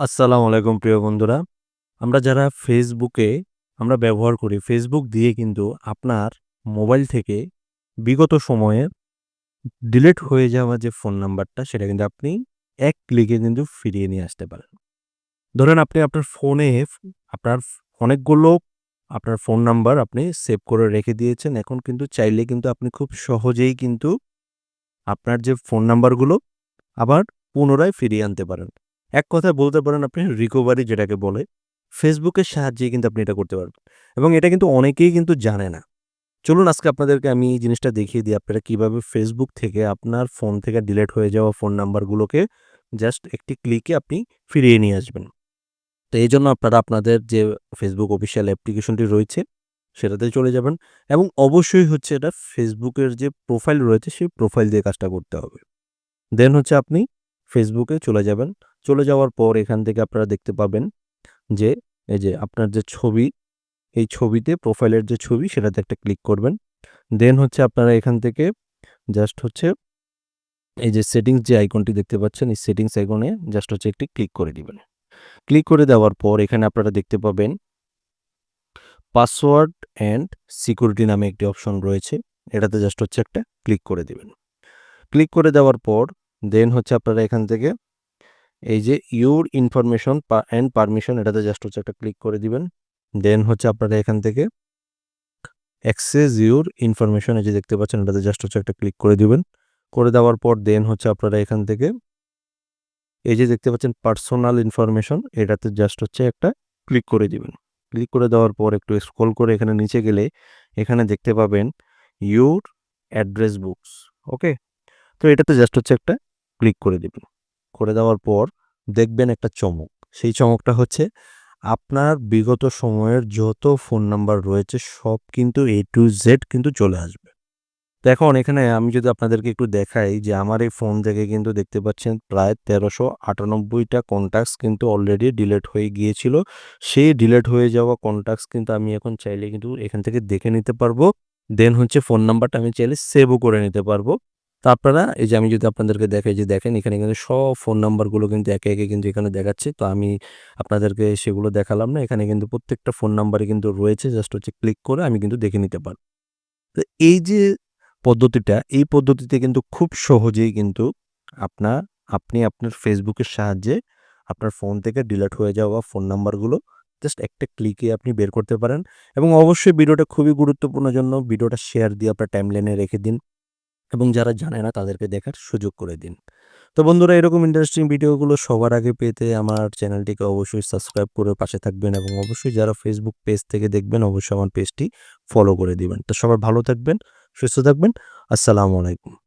আসসালামু আলাইকুম প্রিয় বন্ধুরা। আমরা যারা ফেসবুকে আমরা ব্যবহার করি, ফেসবুক দিয়ে কিন্তু আপনার মোবাইল থেকে বিগত সময়ে ডিলিট হয়ে যাওয়া যে ফোন নাম্বারটা সেটা কিন্তু আপনি এক ক্লিকে কিন্তু ফিরিয়ে নিয়ে আসতে পারেন। ধরেন আপনি আপনার ফোনে আপনার অনেকগুলো আপনার ফোন নাম্বার আপনি সেভ করে রেখে দিয়েছেন। এখন কিন্তু চাইলে কিন্তু আপনি খুব সহজেই কিন্তু আপনার যে ফোন নাম্বারগুলো আবার পুনরায় ফিরিয়ে আনতে পারেন। এক কথায় বলতে পারেন আপনি রিকভারি যেটাকে বলে, ফেসবুকের সাহায্যেই কিন্তু আপনি এটা করতে পারবেন। এবং এটা কিন্তু অনেকেই কিন্তু জানে না। চলুন আজকে আপনাদেরকে আমি এই জিনিসটা দেখিয়ে দিই আপনারা কীভাবে ফেসবুক থেকে আপনার ফোন থেকে ডিলেট হয়ে যাওয়া ফোন নাম্বারগুলোকে জাস্ট একটি ক্লিকে আপনি ফিরিয়ে নিয়ে আসবেন। তো এই জন্য আপনারা আপনাদের যে ফেসবুক অফিসিয়াল অ্যাপ্লিকেশনটি রয়েছে সেটাতে চলে যাবেন এবং অবশ্যই হচ্ছে এটা ফেসবুকের যে প্রোফাইল রয়েছে সেই প্রোফাইল দিয়ে কাজটা করতে হবে। দেন হচ্ছে আপনি ফেসবুকে চলে যাবেন। চলে যাওয়ার পর এখান থেকে আপনারা দেখতে পাবেন যে এই যে আপনার যে ছবি, এই ছবিতে প্রোফাইলের যে ছবি সেটাতে একটা ক্লিক করবেন। দেন হচ্ছে আপনারা এখান থেকে জাস্ট হচ্ছে এই যে সেটিংস যে আইকনটি দেখতে পাচ্ছেন এই সেটিংস আইকনে জাস্ট হচ্ছে একটি ক্লিক করে দিবেন। ক্লিক করে দেওয়ার পর এখানে আপনারা দেখতে পাবেন পাসওয়ার্ড অ্যান্ড সিকিউরিটি নামে একটি অপশন রয়েছে। এটাতে জাস্ট হচ্ছে একটা ক্লিক করে দিবেন। ক্লিক করে দেওয়ার পর দেন হচ্ছে আপনারা এখান থেকে এই যে ইউর ইনফরমেশন অ্যান্ড পারমিশন এটাতে জাস্ট হচ্ছে একটা ক্লিক করে দিবেন। দেন হচ্ছে আপনারা এখান থেকে অ্যাক্সেস ইউর ইনফরমেশন এই যে দেখতে পাচ্ছেন এটাতে জাস্ট হচ্ছে একটা ক্লিক করে দিবেন। করে দেওয়ার পর দেন হচ্ছে আপনারা এখান থেকে এই যে দেখতে পাচ্ছেন পার্সোনাল ইনফরমেশন এটাতে জাস্ট হচ্ছে একটা ক্লিক করে দিবেন। ক্লিক করে দেওয়ার পর একটু স্ক্রল করে এখানে নিচে গেলে এখানে দেখতে পাবেন ইউর অ্যাড্রেস বুকস ওকে? তো এটাতে জাস্ট হচ্ছে একটা ক্লিক করে দিবেন। করে দেওয়ার পর দেখবেন একটা চমক। সেই চমকটা হচ্ছে আপনার বিগত সময়ের যত ফোন নাম্বার রয়েছে সব কিন্তু এ টু জেড কিন্তু চলে আসবে। তো এখন এখানে আমি যদি আপনাদেরকে একটু দেখাই যে আমার এই ফোন থেকে কিন্তু দেখতে পাচ্ছেন প্রায় ১৩৯৮ টা কনট্যাক্টস কিন্তু অলরেডি ডিলেট হয়ে গিয়েছিল। সেই ডিলেট হয়ে যাওয়া কনট্যাক্টস কিন্তু আমি এখন চাইলে কিন্তু এখান থেকে দেখে নিতে পারব। দেন হচ্ছে ফোন নাম্বারটা আমি চাইলে সেভও করে নিতে পারব। তো আপনারা এই যে আমি যদি আপনাদেরকে দেখাই যে দেখেন এখানে কিন্তু সব ফোন নাম্বারগুলো কিন্তু একে, একে কিন্তু এখানে দেখাচ্ছে। তো আমি আপনাদেরকে সেগুলো দেখালাম না। এখানে কিন্তু প্রত্যেকটা ফোন নাম্বারই কিন্তু রয়েছে। জাস্ট হচ্ছে ক্লিক করে আমি কিন্তু দেখে নিতে পারব। তো এই যে পদ্ধতিটা, এই পদ্ধতিতে কিন্তু খুব সহজেই কিন্তু আপনার আপনি আপনার ফেসবুকের সাহায্যে আপনার ফোন থেকে ডিলিট হয়ে যাওয়া ফোন নাম্বারগুলো জাস্ট একটা ক্লিকে আপনি বের করতে পারেন এবং অবশ্যই ভিডিওটা খুবই গুরুত্বপূর্ণ জন্য ভিডিওটা শেয়ার দিয়ে আপনার টাইমলাইনে রেখে দিন এবং যারা জানে না তাদেরকে দেখার সুযোগ করে দিন। তো বন্ধুরা এরকম ইন্টারেস্টিং ভিডিওগুলো সবার আগে পেতে আমার চ্যানেলটিকে অবশ্যই সাবস্ক্রাইব করে পাশে থাকবেন এবং অবশ্যই যারা ফেসবুক পেজ থেকে দেখবেন অবশ্যই আমার পেজটি ফলো করে দিবেন। তো সবার ভালো থাকবেন, সুস্থ থাকবেন। আসসালামু আলাইকুম।